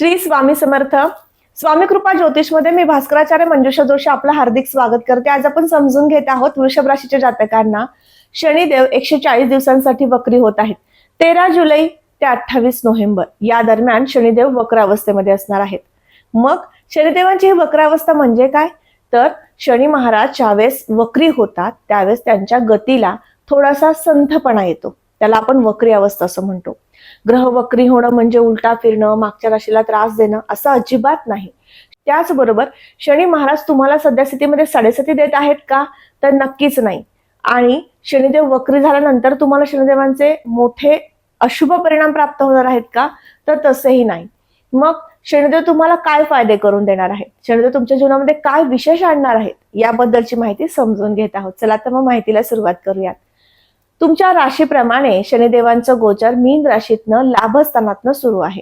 श्री स्वामी समर्थ. स्वामी कृपा ज्योतिषमध्ये मी भास्कराचार्य मंजुषा जोशी आपलं हार्दिक स्वागत करते. आज आपण समजून घेत आहोत वृषभ राशीच्या जातकांना. शनिदेव एकशे चाळीस दिवसांसाठी वक्री होत आहेत. तेरा जुलै ते अठ्ठावीस नोव्हेंबर या दरम्यान शनिदेव वक्र अवस्थेमध्ये असणार आहेत. मग शनिदेवांची ही वक्रावस्था म्हणजे काय? तर शनी महाराज ज्यावेळेस वक्री होतात त्यावेळेस त्यांच्या गतीला थोडासा संथपणा येतो. त्याला आपण वक्री अवस्था असं म्हणतो. ग्रह वक्री होणं म्हणजे उलटा फिरणं मागच्या राशीला त्रास देणं असं अजिबात नाही. त्याचबरोबर शनी महाराज तुम्हाला सध्या स्थितीमध्ये साडेसाती देत आहेत का? तर नक्कीच नाही. आणि शनिदेव वक्री झाल्यानंतर तुम्हाला शनिदेवांचे मोठे अशुभ परिणाम प्राप्त होणार आहेत का? तर तसेही नाही. मग शनिदेव तुम्हाला काय फायदे करून देणार आहेत? शनिदेव तुमच्या जीवनामध्ये काय विशेष आणणार आहेत? याबद्दलची माहिती समजून घेत आहोत. चला तर मग माहितीला सुरुवात करूयात. तुमच्या राशीप्रमाणे शनिदेवांचं गोचर मीन राशीतनं लाभस्थानातनं सुरू आहे.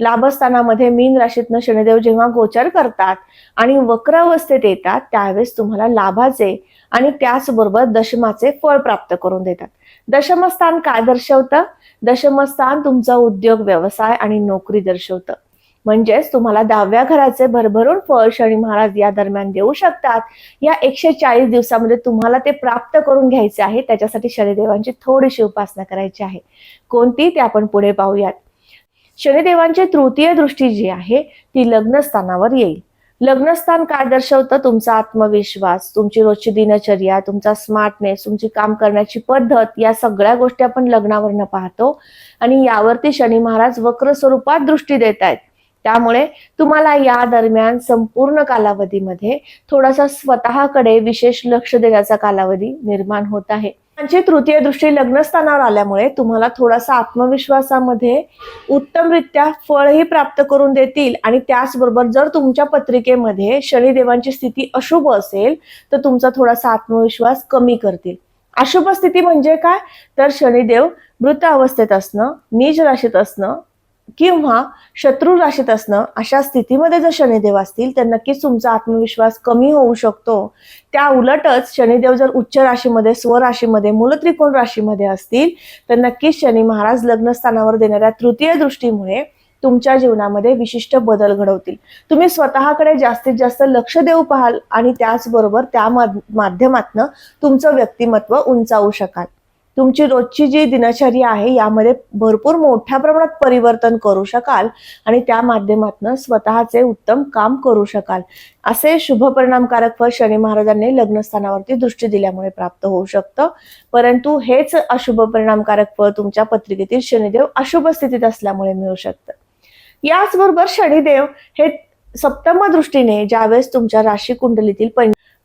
लाभस्थानामध्ये मीन राशीतनं शनिदेव जेव्हा गोचर करतात आणि वक्रावस्थेत येतात त्यावेळेस तुम्हाला लाभाचे आणि त्याचबरोबर दशमाचे फळ प्राप्त करून देतात. दशमस्थान काय दर्शवतं? दशमस्थान तुमचा उद्योग व्यवसाय आणि नोकरी दर्शवतं. म्हणजेच तुम्हाला दहाव्या घराचे भरभरून फळ शनी महाराज या दरम्यान देऊ शकतात. या एकशे चाळीस दिवसामध्ये तुम्हाला ते प्राप्त करून घ्यायचे आहे. त्याच्यासाठी शनिदेवांची थोडीशी उपासना करायची आहे. कोणती ते आपण पुढे पाहूयात. शनिदेवांची तृतीय दृष्टी जी आहे ती लग्नस्थानावर येईल. लग्नस्थान काय दर्शवतं? तुमचा आत्मविश्वास तुमची रोजची दिनचर्या तुमचा स्मार्टनेस तुमची काम करण्याची पद्धत या सगळ्या गोष्टी आपण लग्नावरनं पाहतो. आणि यावरती शनी महाराज वक्र स्वरूपात दृष्टी देत आहेत त्यामुळे तुम्हाला या दरम्यान संपूर्ण कालावधीमध्ये थोडासा स्वतःकडे विशेष लक्ष देण्याचा कालावधी निर्माण होत आहे. त्यांची तृतीय दृष्टी लग्नस्थानावर आल्यामुळे तुम्हाला थोडासा आत्मविश्वासामध्ये उत्तमरित्या फळही प्राप्त करून देतील आणि त्याचबरोबर जर तुमच्या पत्रिकेमध्ये शनिदेवांची स्थिती अशुभ असेल तर तुमचा थोडासा आत्मविश्वास कमी करतील. अशुभ स्थिती म्हणजे काय? तर शनिदेव मृत अवस्थेत असणं नीच राशीत असणं किंवा शत्रू राशीत असणं अशा स्थितीमध्ये जर शनिदेव असतील तर नक्कीच तुमचा आत्मविश्वास कमी होऊ शकतो. त्या उलटच शनिदेव जर उच्च राशीमध्ये स्वराशीमध्ये मूलत्रिकोण राशीमध्ये असतील तर नक्कीच शनी महाराज लग्नस्थानावर देणाऱ्या तृतीय दृष्टीमुळे तुमच्या जीवनामध्ये विशिष्ट बदल घडवतील. तुम्ही स्वतःकडे जास्तीत जास्त लक्ष देऊ पाहाल आणि त्याचबरोबर त्या माध्यमातनं तुमचं व्यक्तिमत्व उंचावू शकाल. तुमची रोजची जी दिनचर्या आहे यामध्ये भरपूर मोठ्या प्रमाणात परिवर्तन करू शकाल आणि त्या माध्यमातून स्वतःचे उत्तम काम करू शकाल. असे शुभ परिणामकारक फळ शनी महाराजांनी लग्नस्थानावरती दृष्टी दिल्यामुळे प्राप्त होऊ शकतं. परंतु हेच अशुभ परिणामकारक फळ तुमच्या पत्रिकेतील शनिदेव अशुभ स्थितीत असल्यामुळे मिळू शकतं. याचबरोबर शनिदेव हे सप्तम दृष्टीने ज्यावेळेस तुमच्या राशी कुंडलीतील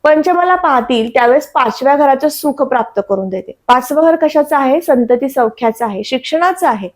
पंचमाला पाहतील त्यावेळेस पाचव्या घराचं सुख प्राप्त करून देते. पाचवं घर कशाचं आहे? संतती सौख्याचं आहे. शिक्षणाचं आहे.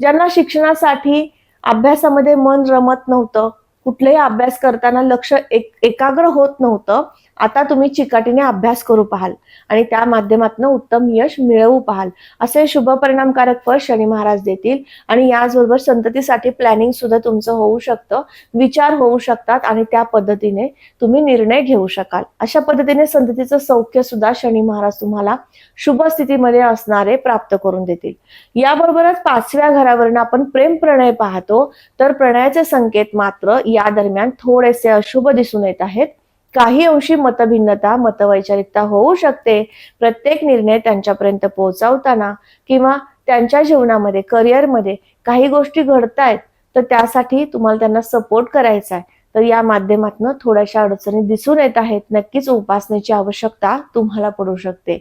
ज्यांना शिक्षणासाठी अभ्यासामध्ये मन रमत नव्हतं कुठलेही अभ्यास करताना लक्ष एक एकाग्र होत नव्हतं आता तुम्ही चिकाटीने अभ्यास करू पाहाल आणि त्या माध्यमातून उत्तम यश मिळवू पाहाल. असे शुभ परिणामकारक फळ शनी महाराज देतील आणि याचबरोबर संततीसाठी प्लॅनिंग सुद्धा तुमचं होऊ शकतं विचार होऊ शकतात आणि त्या पद्धतीने तुम्ही निर्णय घेऊ शकाल. अशा पद्धतीने संततीचं सौख्य सुद्धा शनी महाराज तुम्हाला शुभ स्थितीमध्ये असणारे प्राप्त करून देतील. याबरोबरच पाचव्या घरावरून आपण प्रेम प्रणय पाहतो. तर प्रणयाचे संकेत मात्र या दरम्यान थोडेसे अशुभ दिसून येत आहेत. काही अंशी मतभिन्नता मतवैचारिकता होऊ शकते. प्रत्येक निर्णय त्यांच्यापर्यंत पोहोचवताना किंवा त्यांच्या जीवनामध्ये करिअरमध्ये काही गोष्टी घडतायत तर त्यासाठी तुम्हाला त्यांना सपोर्ट करायचा आहे. तर या माध्यमातून थोड्याशा अडचणी दिसून येत आहेत. नक्कीच उपासनेची आवश्यकता तुम्हाला पडू शकते.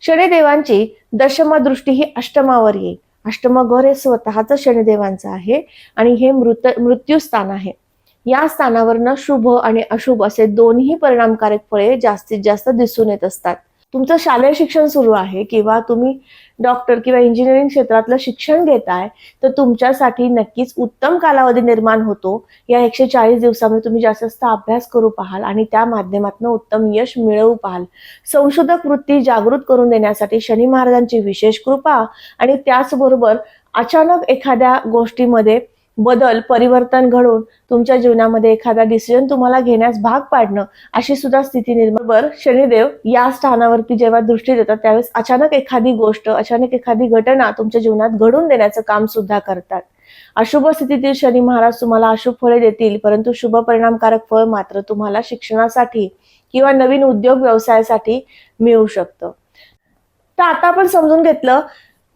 शनिदेवांची दशम दृष्टी ही अष्टमावर येईल. अष्टमघर हे स्वतःच शनिदेवांचं आहे आणि हे मृत मृत्यू स्थान आहे. या स्थानावरनं शुभ आणि अशुभ असे दोन्ही परिणामकारक फळे जास्तीत जास्त दिसून येत असतात. तुमचं शालेय शिक्षण सुरू आहे किंवा तुम्ही डॉक्टर किंवा इंजिनिअरिंग क्षेत्रातलं शिक्षण घेताय तर तुमच्यासाठी नक्कीच उत्तम कालावधी निर्माण होतो. या एकशे चाळीस दिवसामध्ये तुम्ही जास्त जास्त अभ्यास करू पाहाल आणि त्या माध्यमातून उत्तम यश मिळवू पाहाल. संशोधक वृत्ती जागृत करून देण्यासाठी शनी महाराजांची विशेष कृपा आणि त्याचबरोबर अचानक एखाद्या गोष्टीमध्ये बदल परिवर्तन घडून तुमच्या जीवनामध्ये एखादा डिसिजन तुम्हाला घेण्यास भाग पाडणं अशी सुद्धा स्थिती निर्माण शनिदेव या स्थानावरती जेव्हा दृष्टी देतात त्यावेळेस अचानक एखादी गोष्ट अचानक एखादी घटना तुमच्या जीवनात घडून देण्याचं काम सुद्धा करतात. अशुभ स्थितीतील शनी महाराज तुम्हाला अशुभ फळे देतील परंतु शुभ परिणामकारक फळ मात्र तुम्हाला शिक्षणासाठी किंवा नवीन उद्योग व्यवसायासाठी मिळू शकतं. तर आता आपण समजून घेतलं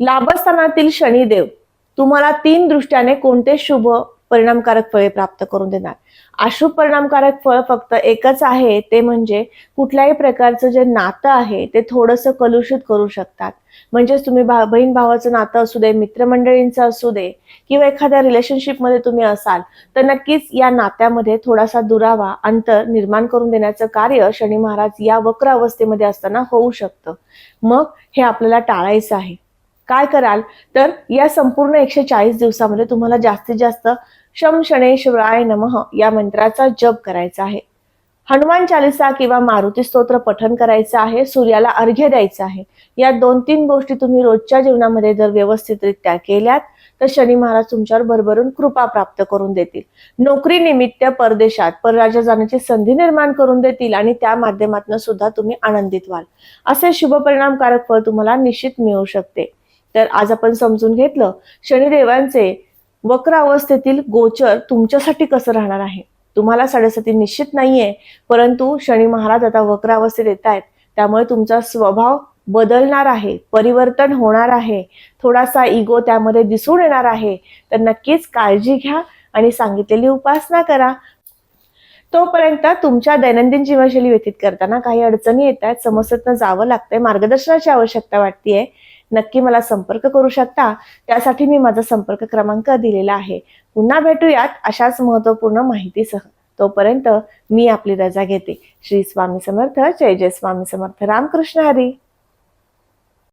लाभस्थानातील शनिदेव. तुम्हाला तीन दृष्ट्याने कोणते शुभ परिणामकारक फळे प्राप्त करून देणार? अशुभ परिणामकारक फळ फक्त एकच आहे ते म्हणजे कुठल्याही प्रकारचं जे नातं आहे ते थोडंसं कलुषित करू शकतात. म्हणजेच तुम्ही भा बहीण भावाचं नातं असू दे मित्रमंडळींचं असू दे किंवा एखाद्या रिलेशनशिपमध्ये तुम्ही असाल तर नक्कीच या नात्यामध्ये थोडासा दुरावा अंतर निर्माण करून देण्याचं कार्य शनी महाराज या वक्र अवस्थेमध्ये असताना होऊ शकतं. मग हे आपल्याला टाळायचं आहे. काय कराल? तर या संपूर्ण एकशे चाळीस दिवसामध्ये तुम्हाला जास्तीत जास्त शम शनेश्वराय नमः या मंत्राचा जप करायचा आहे. हनुमान चालिसा किंवा मारुती स्तोत्र पठन करायचं आहे सूर्याला अर्घ्य द्यायचं आहे. या दोन तीन गोष्टी तुम्ही रोजच्या जीवनामध्ये जर व्यवस्थितरित्या केल्यात तर शनी महाराज तुमच्यावर भरभरून कृपा प्राप्त करून देतील. नोकरी निमित्त परदेशात परराज्यात जाण्याची संधी निर्माण करून देतील आणि त्या माध्यमातून सुद्धा तुम्ही आनंदित व्हाल. असे शुभ परिणामकारक फळ तुम्हाला निश्चित मिळू शकते. तर आज आपण समजून घेतलं शनिदेवांचे वक्र अवस्थेतील गोचर तुमच्यासाठी कसं राहणार आहे? तुम्हाला साडेसाती निश्चित नाहीये परंतु शनी महाराज आता वक्र अवस्थेत येत आहेत त्यामुळे तुमचा स्वभाव बदलणार आहे परिवर्तन होणार आहे. थोडासा इगो त्यामध्ये दिसून येणार आहे. तर नक्कीच काळजी घ्या आणि सांगितलेली उपासना करा. तोपर्यंत तुमच्या दैनंदिन जीवनशैली व्यतीत करताना काही अडचणी येत आहेत समस्येतनं जावं लागतंय मार्गदर्शनाची आवश्यकता वाटतेय नक्की मला संपर्क करू शकता. त्यासाठी मी माझा संपर्क क्रमांक दिलेला आहे. पुन्हा भेटूयात अशाच महत्त्वपूर्ण माहितीसह. तोपर्यंत मी आपली रजा घेते. श्री स्वामी समर्थ. जय जय स्वामी समर्थ. रामकृष्ण हरी.